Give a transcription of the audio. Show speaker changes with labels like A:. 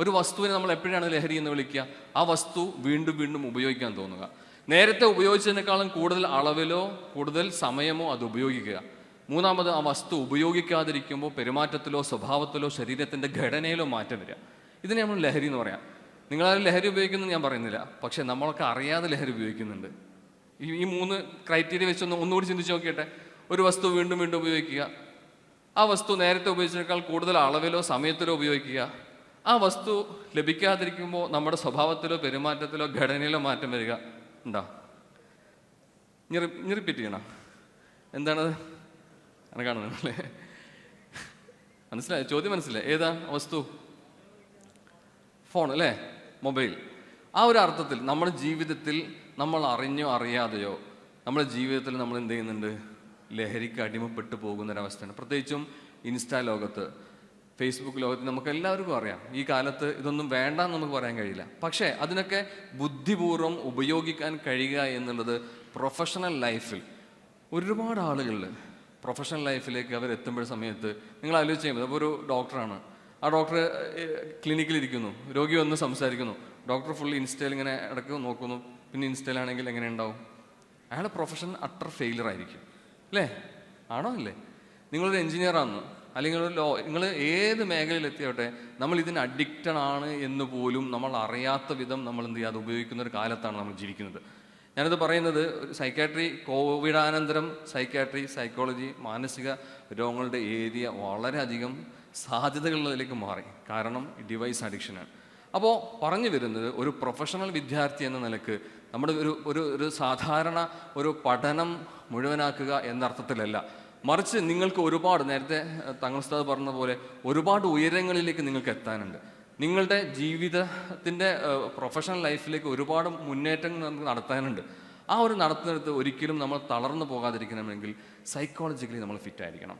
A: ഒരു വസ്തുവിനെ നമ്മൾ എപ്പോഴാണ് ലഹരി എന്ന് വിളിക്കുക? ആ വസ്തു വീണ്ടും വീണ്ടും ഉപയോഗിക്കാൻ തോന്നുക. നേരത്തെ ഉപയോഗിച്ചതിനേക്കാളും കൂടുതൽ അളവിലോ കൂടുതൽ സമയമോ അത് ഉപയോഗിക്കുക. മൂന്നാമത് ആ വസ്തു ഉപയോഗിക്കാതിരിക്കുമ്പോൾ പെരുമാറ്റത്തിലോ സ്വഭാവത്തിലോ ശരീരത്തിന്റെ ഘടനയിലോ മാറ്റം വരിക. ഇതിനെ നമ്മൾ ലഹരി എന്ന് പറയാം. നിങ്ങളാരും ലഹരി ഉപയോഗിക്കുന്നു ഞാൻ പറയുന്നില്ല. പക്ഷേ നമ്മളൊക്കെ അറിയാതെ ലഹരി ഉപയോഗിക്കുന്നുണ്ട്. ഈ മൂന്ന് ക്രൈറ്റീരിയ വെച്ചൊന്ന് ഒന്നുകൂടി ചിന്തിച്ച് നോക്കിയട്ടെ. ഒരു വസ്തു വീണ്ടും വീണ്ടും ഉപയോഗിക്കുക. ആ വസ്തു നേരത്തെ ഉപയോഗിച്ചതിനേക്കാൾ കൂടുതൽ അളവിലോ സമയത്തിലോ ഉപയോഗിക്കുക. ആ വസ്തു ലഭിക്കാതിരിക്കുമ്പോൾ നമ്മുടെ സ്വഭാവത്തിലോ പെരുമാറ്റത്തിലോ ഘടനയിലോ മാറ്റം വരിക. ഉണ്ടോ? ഇനി റിപ്പീറ്റ് ചെയ്യണം. എന്താണ് അങ്ങനെ കാണുന്നല്ലേ മനസ്സിലായി? ചോദ്യം മനസ്സിലായി. ഏതാ വസ്തു? ഫോൺ അല്ലേ? മൊബൈൽ. ആ ഒരു അർത്ഥത്തിൽ നമ്മുടെ ജീവിതത്തിൽ നമ്മൾ അറിഞ്ഞോ അറിയാതെയോ നമ്മുടെ ജീവിതത്തിൽ നമ്മൾ എന്ത് ചെയ്യുന്നുണ്ട്? ലഹരിക്ക് അടിമപ്പെട്ടു പോകുന്ന ഒരവസ്ഥയാണ് പ്രത്യേകിച്ചും ഇൻസ്റ്റാ ലോകത്ത്. ഫേസ്ബുക്ക് ലോകത്ത് നമുക്ക് എല്ലാവർക്കും അറിയാം. ഈ കാലത്ത് ഇതൊന്നും വേണ്ട എന്ന് നമുക്ക് പറയാൻ കഴിയില്ല. പക്ഷേ അതിനൊക്കെ ബുദ്ധിപൂർവം ഉപയോഗിക്കാൻ കഴിയുക എന്നുള്ളത് പ്രൊഫഷണൽ ലൈഫിൽ ഒരുപാട് ആളുകളിൽ പ്രൊഫഷണൽ ലൈഫിലേക്ക് അവർ എത്തുമ്പോൾ സമയത്ത് നിങ്ങൾ ആലോചിച്ച് ചെയ്യുമ്പോൾ അപ്പോൾ ഒരു ഡോക്ടറാണ് ആ ഡോക്ടർ ക്ലിനിക്കിലിരിക്കുന്നു രോഗി വന്ന് സംസാരിക്കുന്നു. ഡോക്ടർ ഫുൾ ഇൻസ്റ്റയിൽ ഇങ്ങനെ ഇടയ്ക്ക് നോക്കുന്നു. പിന്നെ ഇൻസ്റ്റയിലാണെങ്കിൽ എങ്ങനെ ഉണ്ടാവും? അയാളുടെ പ്രൊഫഷൻ അട്ടർ ഫെയിലർ ആയിരിക്കും. അല്ലേ? ആണോ? അല്ലേ? നിങ്ങളൊരു എഞ്ചിനീയർ ആണെന്ന്. അല്ലെങ്കിൽ ഒരു ലോ നിങ്ങൾ ഏത് മേഖലയിൽ എത്തിയോട്ടെ നമ്മൾ ഇതിന് അഡിക്റ്റഡ് ആണ് എന്ന് പോലും നമ്മൾ അറിയാത്ത വിധം നമ്മൾ എന്ത് ചെയ്യുക അത് ഉപയോഗിക്കുന്ന ഒരു കാലത്താണ് നമ്മൾ ജീവിക്കുന്നത്. ഞാനത് പറയുന്നത് സൈക്കാട്രി കോവിഡാനന്തരം സൈക്കാട്രി സൈക്കോളജി മാനസിക രോഗങ്ങളുടെ ഏരിയ വളരെയധികം സാധ്യതകളിലേക്ക് മാറി. കാരണം ഡിവൈസ് അഡിക്ഷനാണ് അപ്പോൾ പറഞ്ഞു വരുന്നത് ഒരു പ്രൊഫഷണൽ വിദ്യാർത്ഥി എന്ന നിലയ്ക്ക് നമ്മുടെ ഒരു ഒരു ഒരു സാധാരണ ഒരു പഠനം മുഴുവനാക്കുക എന്ന അർത്ഥത്തിലല്ല. മറിച്ച് നിങ്ങൾക്ക് ഒരുപാട് നേരത്തെ തങ്ങൾ ഉസ്താദ് പറഞ്ഞ പോലെ ഒരുപാട് ഉയരങ്ങളിലേക്ക് നിങ്ങൾക്ക് എത്താനുണ്ട്. നിങ്ങളുടെ ജീവിതത്തിന്റെ പ്രൊഫഷണൽ ലൈഫിലേക്ക് ഒരുപാട് മുന്നേറ്റങ്ങൾ നമുക്ക് നടത്താനുണ്ട്. ആ ഒരു നടത്തുന്നിടത്ത് ഒരിക്കലും നമ്മൾ തളർന്നു പോകാതിരിക്കണമെങ്കിൽ സൈക്കോളജിക്കലി നമ്മൾ ഫിറ്റ് ആയിരിക്കണം.